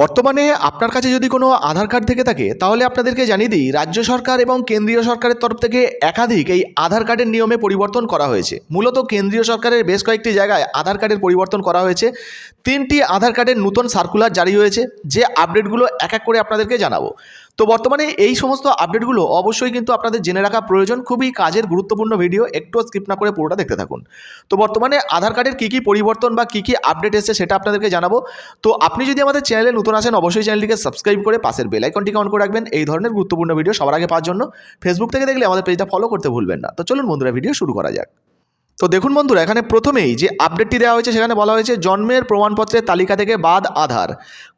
বর্তমানে আপনার কাছে যদি কোনো আধার কার্ড থেকে থাকে, তাহলে আপনাদেরকে জানিয়ে দিই, রাজ্য সরকার এবং কেন্দ্রীয় সরকারের তরফ থেকে একাধিক এই আধার কার্ডের নিয়মে পরিবর্তন করা হয়েছে। মূলত কেন্দ্রীয় সরকারের বেশ কয়েকটি জায়গায় আধার কার্ডের পরিবর্তন করা হয়েছে। তিনটি আধার কার্ডের নতুন সার্কুলার জারি হয়েছে, যে আপডেটগুলো এক এক করে আপনাদেরকে জানাব। তো বর্তমানে এই সমস্ত আপডেটগুলো অবশ্যই কিন্তু আপনাদের জেনে রাখা প্রয়োজন। খুবই কাজের গুরুত্বপূর্ণ ভিডিও একটু স্কিপ না করে পুরোটা দেখতে থাকুন। তো বর্তমানে আধার কার্ডের কী কী পরিবর্তন বা কী কী আপডেট এসেছে সেটা আপনাদেরকে জানাব। তো আপনি যদি আমাদের চ্যানেলে নতুন আসেন, অবশ্যই চ্যানেলটিকে সাবস্ক্রাইব করে পাশের বেল আইকনটিকে অন করে রাখবেন। এই ধরনের গুরুত্বপূর্ণ ভিডিও সবার আগে পাওয়ার জন্য। ফেসবুক থেকে দেখলে আমাদের পেজটা ফলো করতে ভুলবেন না। তো চলুন বন্ধুরা ভিডিও শুরু করা যাক। তো দেখুন বন্ধুরা, এখানে প্রথমেই যে আপডেটটি দেওয়া হয়েছে সেখানে বলা হয়েছে জন্মের প্রমাণপত্রের তালিকা থেকে বাদ আধার।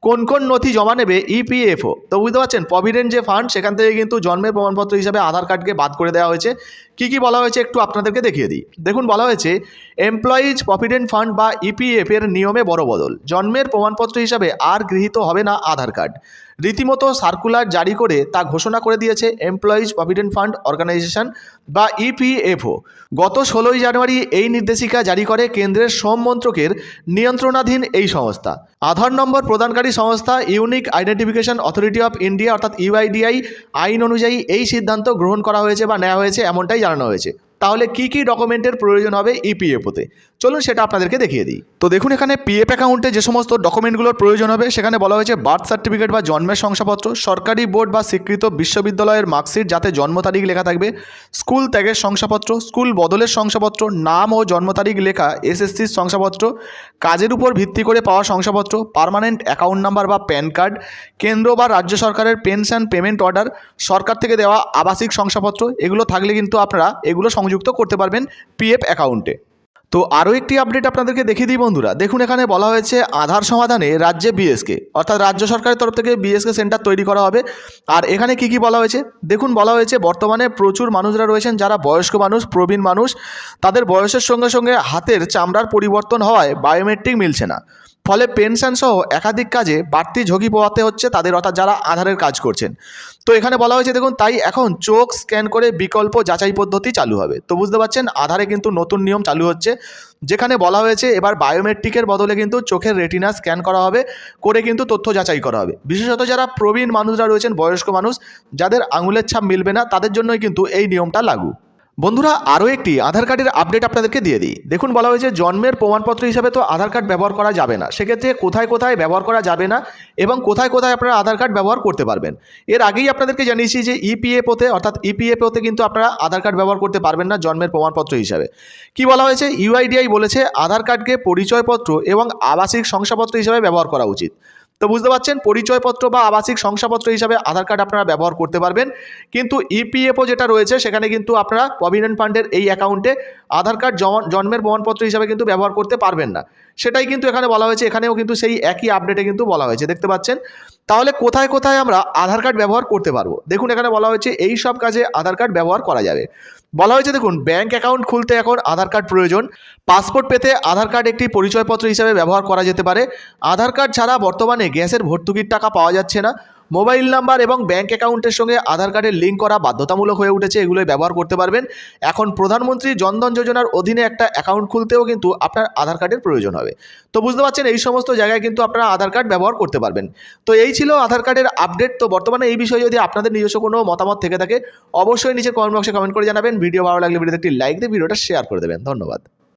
কোন কোন নথি জমা নেবে ইপিএফও তো বুঝতে পারছেন প্রভিডেন্ট যে ফান্ড সেখান থেকে কিন্তু জন্মের প্রমাণপত্র হিসাবে আধার কার্ডকে বাদ করে দেওয়া হয়েছে। কী কী বলা হয়েছে একটু আপনাদেরকে দেখিয়ে দিই। দেখুন বলা হয়েছে এমপ্লয়িজ প্রভিডেন্ট ফান্ড বা ইপিএফ এর নিয়মে বড় বদল। জন্মের প্রমাণপত্র হিসাবে আর গৃহীত হবে না আধার কার্ড। রীতিমতো সার্কুলার জারি করে তা ঘোষণা করে দিয়েছে এমপ্লয়িজ প্রভিডেন্ট ফান্ড অর্গানাইজেশন বা ইপিএফও গত ষোলোই জানুয়ারি এই নির্দেশিকা জারি করে কেন্দ্রের শ্রম মন্ত্রকের নিয়ন্ত্রণাধীন এই সংস্থা। আধার নম্বর প্রদানকারী সংস্থা unique identification authority of India অর্থাৎ ইউআইডিআই আইন অনুযায়ী এই সিদ্ধান্ত গ্রহণ করা হয়েছে বা নেওয়া হয়েছে এমনটাই জানানো হয়েছে। তাহলে কি কি ডকুমেন্টের প্রয়োজন হবে ইপিএফওতে চলুন সেটা আপনাদেরকে দেখিয়ে দিই। তো দেখুন এখানে পিএফ অ্যাকাউন্টে যে সমস্ত ডকুমেন্টগুলোর প্রয়োজন হবে, সেখানে বলা হয়েছে বার্থ সার্টিফিকেট বা জন্মের শংসাপত্র, সরকারি বোর্ড বা স্বীকৃত বিশ্ববিদ্যালয়ের মার্কশিট যাতে জন্ম তারিখ লেখা থাকবে, স্কুল ত্যাগের শংসাপত্র, স্কুল বদলের শংসাপত্র, নাম ও জন্ম তারিখ লেখা এসএসসির শংসাপত্র, কাজের উপর ভিত্তি করে পাওয়া শংসাপত্র পার্মানেন্ট অ্যাকাউন্ট নাম্বার বা প্যান কার্ড কেন্দ্র বা রাজ্য সরকারের পেনশন পেমেন্ট অর্ডার সরকার থেকে দেওয়া আবাসিক শংসাপত্র, এগুলো থাকলে কিন্তু আপনারা এগুলো সংযুক্ত করতে পারবেন পিএফ অ্যাকাউন্টে। তো আরও একটি আপডেট আপনাদেরকে দেখিয়ে দিই বন্ধুরা। দেখুন, এখানে বলা হয়েছে আধার সমাধানে রাজ্যে বিএসকে, অর্থাৎ রাজ্য সরকারের তরফ থেকে বিএসকে সেন্টার তৈরি করা হবে। আর এখানে কি কি বলা হয়েছে? দেখুন, বলা হয়েছে বর্তমানে প্রচুর মানুষরা রয়েছেন, যারা বয়স্ক মানুষ, প্রবীণ মানুষ। তাদের বয়সের সঙ্গে সঙ্গে হাতের চামড়ার পরিবর্তন হওয়ায় বায়োমেট্রিক মিলছে না। ফলে পেনশন সহ একাধিক কাজে বাড়তি ঝুঁকি পোয়াতে হচ্ছে তাদের, অর্থাৎ যারা আধারের কাজ করছেন। তো এখানে বলা হয়েছে, দেখুন, তাই এখন চোখ স্ক্যান করে বিকল্প যাচাই পদ্ধতি চালু হবে। তো বুঝতে পারছেন, আধারে কিন্তু নতুন নিয়ম চালু হচ্ছে, যেখানে বলা হয়েছে, এবার বায়োমেট্রিকের বদলে কিন্তু চোখের রেটিনা স্ক্যান করা হবে, করে কিন্তু তথ্য যাচাই করা হবে। বিশেষত যারা প্রবীণ মানুষরা রয়েছেন, বয়স্ক মানুষ, যাদের আঙুলের ছাপ মিলবে না, তাদের জন্যই কিন্তু এই নিয়মটা লাগু। বন্ধুরা, আরও একটি আধার কার্ডের আপডেট আপনাদেরকে দিয়ে দিই। দেখুন, বলা হয়েছে জন্মের প্রমাণপত্র হিসাবে তো আধার কার্ড ব্যবহার করা যাবে না। সেক্ষেত্রে কোথায় কোথায় ব্যবহার করা যাবে না এবং কোথায় কোথায় আপনারা আধার কার্ড ব্যবহার করতে পারবেন। এর আগেই আপনাদেরকে জানিয়েছি যে ইপিএফওতে, অর্থাৎ ইপিএফওতে কিন্তু আপনারা আধার কার্ড ব্যবহার করতে পারবেন না জন্মের প্রমাণপত্র হিসাবে। কি বলা হয়েছে? ইউআইডিআই বলেছে, আধার কার্ডকে পরিচয়পত্র এবং আবাসিক শংসাপত্র হিসাবে ব্যবহার করা উচিত। তো বুঝতে পারছেন, পরিচয়পত্র বা আবাসিক শংসাপত্র হিসাবে আধার কার্ড আপনারা ব্যবহার করতে পারবেন। কিন্তু ইপিএফও যেটা রয়েছে, সেখানে কিন্তু আপনারা প্রভিডেন্ট ফান্ডের এই অ্যাকাউন্টে আধার কার্ড জন্মের প্রমাণপত্র হিসাবে কিন্তু ব্যবহার করতে পারবেন না। সেটাই কিন্তু এখানে বলা হয়েছে, এখানেও কিন্তু সেই একই আপডেটে কিন্তু বলা হয়েছে, দেখতে পাচ্ছেন? তাহলে কোথায় কোথায় আমরা আধার কার্ড ব্যবহার করতে পারব? দেখুন, এখানে বলা হয়েছে এই সব কাজে আধার কার্ড ব্যবহার করা যাবে। বলা হয়েছে, দেখুন, ব্যাংক অ্যাকাউন্ট খুলতে এখন আধার কার্ড প্রয়োজন। পাসপোর্ট পেতে আধার কার্ড একটি পরিচয়পত্র হিসাবে ব্যবহার করা যেতে পারে। আধার কার্ড ছাড়া বর্তমানে গ্যাসের ভর্তুকির টাকা পাওয়া যাচ্ছে না। মোবাইল নাম্বার এবং ব্যাঙ্ক অ্যাকাউন্টের সঙ্গে আধার কার্ডের লিঙ্ক করা বাধ্যতামূলক হয়ে উঠেছে, এগুলোই ব্যবহার করতে পারবেন। এখন প্রধানমন্ত্রী জনধন যোজনার অধীনে একটা অ্যাকাউন্ট খুলতেও কিন্তু আপনার আধার কার্ডের প্রয়োজন হবে। তো বুঝতে পারছেন, এই সমস্ত জায়গায় কিন্তু আপনারা আধার কার্ড ব্যবহার করতে পারবেন। তো এই ছিল আধার কার্ডের আপডেট। তো বর্তমানে এই বিষয়ে যদি আপনাদের নিজস্ব কোনো মতামত থেকে থাকে, অবশ্যই নিচে কমেন্ট বক্সে কমেন্ট করে জানাবেন। ভিডিও ভালো লাগলে ভিডিওতে একটি লাইক দিয়ে ভিডিওটা শেয়ার করে দেবেন। ধন্যবাদ।